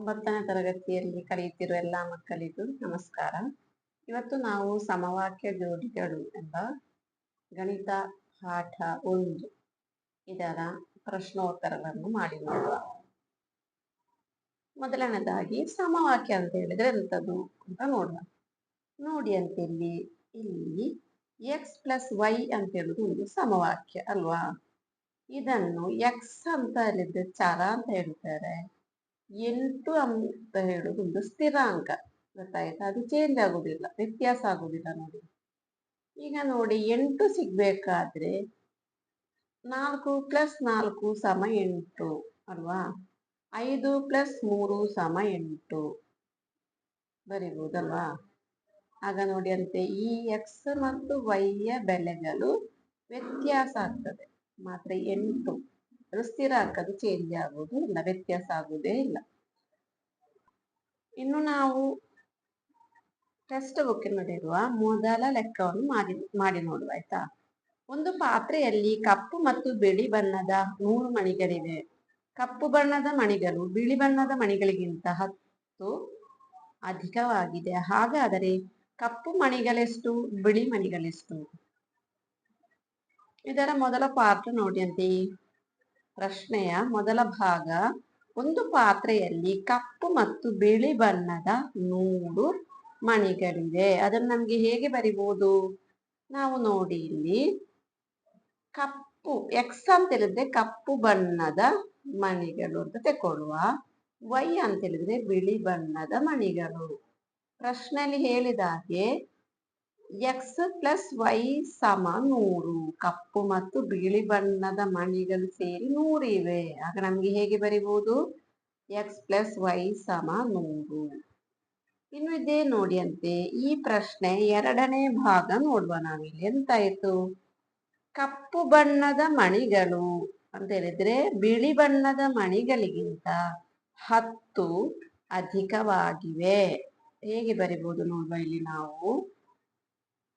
ಒಂಬತ್ತನೇ ತರಗತಿಯಲ್ಲಿ ಕಲಿಯುತ್ತಿರುವ ಎಲ್ಲ ಮಕ್ಕಳಿಗೂ ನಮಸ್ಕಾರ. ಇವತ್ತು ನಾವು ಸಮವಾಕ್ಯ ಜೋಡಿಗಳು ಎಂಬ ಗಣಿತ ಪಾಠ ಒಂದು ಇದರ ಪ್ರಶ್ನೋತ್ತರಗಳನ್ನು ಮಾಡಿ ನೋಡುವ. ಮೊದಲನೇದಾಗಿ ಸಮವಾಕ್ಯ ಅಂತ ಹೇಳಿದ್ರೆ ಎಂಥದ್ದು ಅಂತ ನೋಡುವ. ನೋಡಿ ಅಂತ ಇಲ್ಲಿ ಇಲ್ಲಿ ಎಕ್ಸ್ ಪ್ಲಸ್ ವೈ ಅಂತ ಹೇಳುದು ಒಂದು ಸಮವಾಕ್ಯ ಅಲ್ವಾ? ಇದನ್ನು ಎಕ್ಸ್ ಅಂತ ಹೇಳಿದ್ರೆ ಚರ ಅಂತ ಹೇಳ್ತಾರೆ. ಎಂಟು ಅಂತ ಹೇಳೋದು ಒಂದು ಸ್ಥಿರಾಂಕ. ಗೊತ್ತಾಯ್ತಾ? ಅದು ಚೇಂಜ್ ಆಗೋದಿಲ್ಲ, ವ್ಯತ್ಯಾಸ ಆಗೋದಿಲ್ಲ ನೋಡಿ. ಈಗ ನೋಡಿ, ಎಂಟು ಸಿಗ್ಬೇಕಾದ್ರೆ ನಾಲ್ಕು ಪ್ಲಸ್ ನಾಲ್ಕು ಸಮ ಎಂಟು ಅಲ್ವಾ? ಐದು ಪ್ಲಸ್ ಮೂರು ಸಮ ಎಂಟು. ಬರಿಬಹುದಲ್ವಾ ಆಗ ನೋಡಿ ಅಂತೆ, ಈ ಎಕ್ಸ್ ಮತ್ತು ವೈಯ ಬೆಲೆಗಳು ವ್ಯತ್ಯಾಸ ಆಗ್ತದೆ. ಮಾತ್ರ ಎಂಟು. ಸ್ಥಿರ ಅದು ಚೇಂಜ್ ಆಗುವುದು ಇಲ್ಲ ವ್ಯತ್ಯಾಸ ಆಗುವುದೇ ಇಲ್ಲ. ಇನ್ನು ನಾವು ಟೆಸ್ಟ್ ಬುಕ್ ಬುಕ್ಕಿನಲ್ಲಿರುವ ಮೊದಲ ಲೆಕ್ಕವನ್ನು ಮಾಡಿ ಮಾಡಿ ನೋಡುವ, ಆಯ್ತಾ? ಒಂದು ಪಾತ್ರೆಯಲ್ಲಿ ಕಪ್ಪು ಮತ್ತು ಬಿಳಿ ಬಣ್ಣದ ನೂರು ಮಣಿಗಳಿವೆ. ಕಪ್ಪು ಬಣ್ಣದ ಮಣಿಗಳು ಬಿಳಿ ಬಣ್ಣದ ಮಣಿಗಳಿಗಿಂತ ಹತ್ತು ಅಧಿಕವಾಗಿದೆ. ಹಾಗಾದರೆ ಕಪ್ಪು ಮಣಿಗಳೆಷ್ಟು, ಬಿಳಿ ಮಣಿಗಳೆಷ್ಟು? ಇದರ ಮೊದಲ ಪಾತ್ರ ನೋಡಿ ಅಂತೆ ಪ್ರಶ್ನೆಯ ಮೊದಲ ಭಾಗ, ಒಂದು ಪಾತ್ರೆಯಲ್ಲಿ ಕಪ್ಪು ಮತ್ತು ಬಿಳಿ ಬಣ್ಣದ ನೂರು ಮಣಿಗಳಿವೆ. ಅದನ್ನು ನಮಗೆ ಹೇಗೆ ಬರಿಬಹುದು ನಾವು ನೋಡಿ ಇಲ್ಲಿ. ಕಪ್ಪು ಎಕ್ಸ್ ಅಂತ ಹೇಳಿದ್ರೆ ಕಪ್ಪು ಬಣ್ಣದ ಮಣಿಗಳು ಅಂತ ತಗೊಳ್ಳುವ ವೈ ಅಂತ ಹೇಳಿದ್ರೆ ಬಿಳಿ ಬಣ್ಣದ ಮಣಿಗಳು. ಪ್ರಶ್ನೆಯಲ್ಲಿ ಹೇಳಿದ ಹಾಗೆ ಎಕ್ಸ್ ಪ್ಲಸ್ ವೈ ಸಮ ನೂರು, ಕಪ್ಪು ಮತ್ತು ಬಿಳಿ ಬಣ್ಣದ ಮಣಿಗಳು ಸೇರಿ ನೂರಿವೆ ಆಗ ನಮಗೆ ಹೇಗೆ ಬರಿಬಹುದು? ಎಕ್ಸ್ ಪ್ಲಸ್ ವೈ ಸಮ ನೂರು. ಇನ್ನು ಇದೇ ನೋಡಿ ಅಂತೆ ಈ ಪ್ರಶ್ನೆ ಎರಡನೇ ಭಾಗ ನೋಡುವ ನಾವಿಲ್ಲಿ. ಎಂತಾಯಿತು ಕಪ್ಪು ಬಣ್ಣದ ಮಣಿಗಳು ಅಂತ ಹೇಳಿದ್ರೆ ಬಿಳಿ ಬಣ್ಣದ ಮಣಿಗಳಿಗಿಂತ ಹತ್ತು ಅಧಿಕವಾಗಿವೆ. ಹೇಗೆ ಬರಿಬಹುದು ನೋಡುವ ಇಲ್ಲಿ ನಾವು?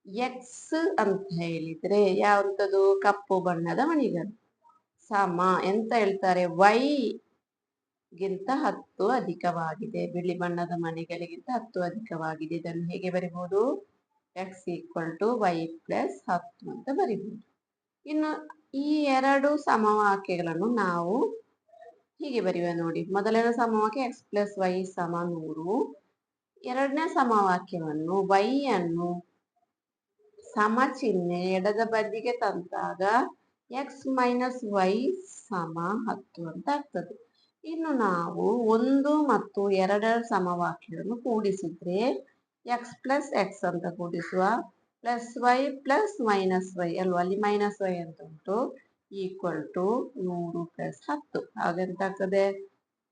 ಎಕ್ಸ್ ಅಂತ ಹೇಳಿದ್ರೆ ಯಾವಂಥದ್ದು? ಕಪ್ಪು ಬಣ್ಣದ ಮಣಿಗಳು ಸಮ ಎಂತ ಹೇಳ್ತಾರೆ? ವೈ ಗಿಂತ ಹತ್ತು ಅಧಿಕವಾಗಿದೆ. ಬಿಳಿ ಬಣ್ಣದ ಮಣಿಗಳಿಗಿಂತ ಹತ್ತು ಅಧಿಕವಾಗಿದೆ. ಇದನ್ನು ಹೇಗೆ ಬರಿಬಹುದು X equal to Y plus ಹತ್ತು ಅಂತ ಬರಿಬಹುದು ಇನ್ನು ಈ ಎರಡು ಸಮವಾಕ್ಯಗಳನ್ನು ನಾವು ಹೀಗೆ ಬರೆಯುವ ನೋಡಿ. ಮೊದಲನೇ ಸಮವಾಕ್ಯ ಎಕ್ಸ್ ಪ್ಲಸ್ ವೈ ಸಮ ನೂರು. ಎರಡನೇ ಸಮವಾಕ್ಯವನ್ನು ವೈ ಅನ್ನು ಸಮ ಚಿಹ್ನೆ ಎಡದ ಬದಿಗೆ ತಂದಾಗ ಎಕ್ಸ್ ಮೈನಸ್ ವೈ ಸಮ ಹತ್ತು ಅಂತ ಆಗ್ತದೆ. ಇನ್ನು ನಾವು ಒಂದು ಮತ್ತು ಎರಡರ ಸಮವಾಕ್ಯಗಳನ್ನು ಕೂಡಿಸಿದ್ರೆ ಎಕ್ಸ್ ಪ್ಲಸ್ ಎಕ್ಸ್ ಅಂತ ಕೂಡಿಸುವ plus Y plus minus Y ಅಲ್ವಾ? ಅಲ್ಲಿ ಮೈನಸ್ ವೈ ಅಂತ ಉಂಟು. ಈಕ್ವಲ್ ಟು ನೂರು ಪ್ಲಸ್ ಹತ್ತು. ಹಾಗೆಂತ ಆಗ್ತದೆ?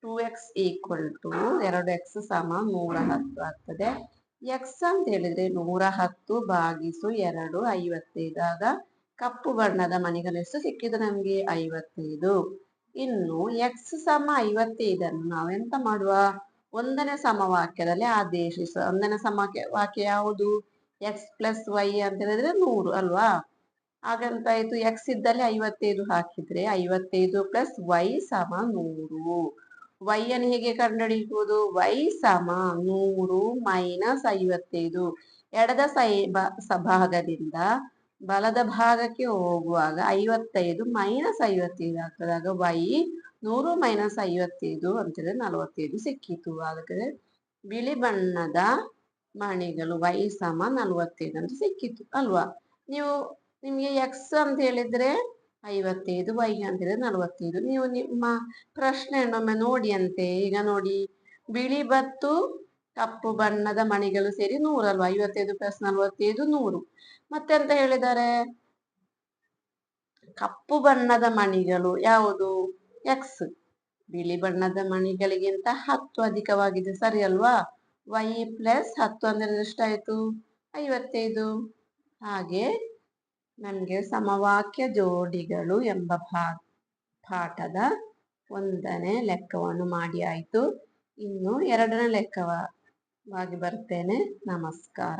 ಟೂ ಎಕ್ಸ್ ಈಕ್ವಲ್ ಟು ಎರಡು ಎಕ್ಸ್ ಸಮ ನೂರ ಹತ್ತು ಆಗ್ತದೆ. ಎಕ್ಸ್ ಅಂತ ಹೇಳಿದ್ರೆ ನೂರ ಹತ್ತು ಬಾಗಿಸು ಎರಡು ಐವತ್ತೈದು ಆಗ ಕಪ್ಪು ಬಣ್ಣದ ಮಣಿಗಳೆಷ್ಟು ಸಿಕ್ಕಿದೆ ನಮಗೆ? ಐವತ್ತೈದು. ಇನ್ನು ಎಕ್ಸ್ ಸಮ ಐವತ್ತೈದನ್ನು ನಾವೆಂತ ಮಾಡುವ? ಒಂದನೇ ಸಮವಾಕ್ಯದಲ್ಲಿ ಆದೇಶಿಸ. ಒಂದನೇ ಸಮವಾಕ್ಯ ವಾಕ್ಯ ಯಾವುದು? ಎಕ್ಸ್ ಪ್ಲಸ್ ವೈ ಅಂತ ಹೇಳಿದ್ರೆ ನೂರು ಅಲ್ವಾ? ಹಾಗಂತ ಆಯ್ತು ಎಕ್ಸ್ ಇದ್ದಲ್ಲಿ ಐವತ್ತೈದು ಹಾಕಿದ್ರೆ ಐವತ್ತೈದು ಪ್ಲಸ್ ವೈ ಸಮ ನೂರು. ವೈ ಅನ್ನು ಹೇಗೆ ಕಂಡುಹಿಡಿಯುವುದು? ವೈ ಸಮ ನೂರು ಮೈನಸ್ ಐವತ್ತೈದು. ಎಡದ ಸೈ ಸಭಾಗದಿಂದ ಬಲದ ಭಾಗಕ್ಕೆ ಹೋಗುವಾಗ ಐವತ್ತೈದು ಮೈನಸ್ ಐವತ್ತೈದು ಹಾಕಿದಾಗ ವೈ ನೂರು ಮೈನಸ್ ಐವತ್ತೈದು ಅಂತೇಳಿದ್ರೆ ನಲವತ್ತೈದು ಸಿಕ್ಕಿತು. ಅದಕ್ಕೆ ಬಿಳಿ ಬಣ್ಣದ ಮಣಿಗಳು ವೈ ಸಮ ನಲವತ್ತೈದು ಅಂತ ಸಿಕ್ಕಿತು ಅಲ್ವಾ? ನೀವು ನಿಮಗೆ ಎಕ್ಸ್ ಅಂತ ಹೇಳಿದ್ರೆ ಐವತ್ತೈದು ವೈ ಅಂದರೆ ನಲವತ್ತೈದು. ನೀವು ನಿಮ್ಮ ಪ್ರಶ್ನೆಯನ್ನೊಮ್ಮೆ ನೋಡಿ ಅಂತೆ ಈಗ ನೋಡಿ, ಬಿಳಿ ಬತ್ತು, ಕಪ್ಪು ಬಣ್ಣದ ಮಣಿಗಳು ಸೇರಿ ನೂರಲ್ವಾ ಐವತ್ತೈದು ಪ್ಲಸ್ ನಲವತ್ತೈದು ನೂರು. ಮತ್ತೆ ಅಂತ ಹೇಳಿದ್ದಾರೆ? ಕಪ್ಪು ಬಣ್ಣದ ಮಣಿಗಳು ಯಾವುದು? ಎಕ್ಸ್ ಬಿಳಿ ಬಣ್ಣದ ಮಣಿಗಳಿಗಿಂತ ಹತ್ತು ಅಧಿಕವಾಗಿದೆ. ಸರಿ ಅಲ್ವಾ? ವೈ ಪ್ಲಸ್ ಹತ್ತು ಅಂದ್ರೆ ಎಷ್ಟಾಯ್ತು? ಐವತ್ತೈದು. ಹಾಗೆ ನಮಗೆ ಸಮವಾಕ್ಯ ಜೋಡಿಗಳು ಎಂಬ ಪಾಠದ ಒಂದನೇ ಲೆಕ್ಕವನ್ನು ಮಾಡಿ ಆಯಿತು. ಇನ್ನು ಎರಡನೇ ಲೆಕ್ಕವಾಗಿ ಬರ್ತೇನೆ. ನಮಸ್ಕಾರ.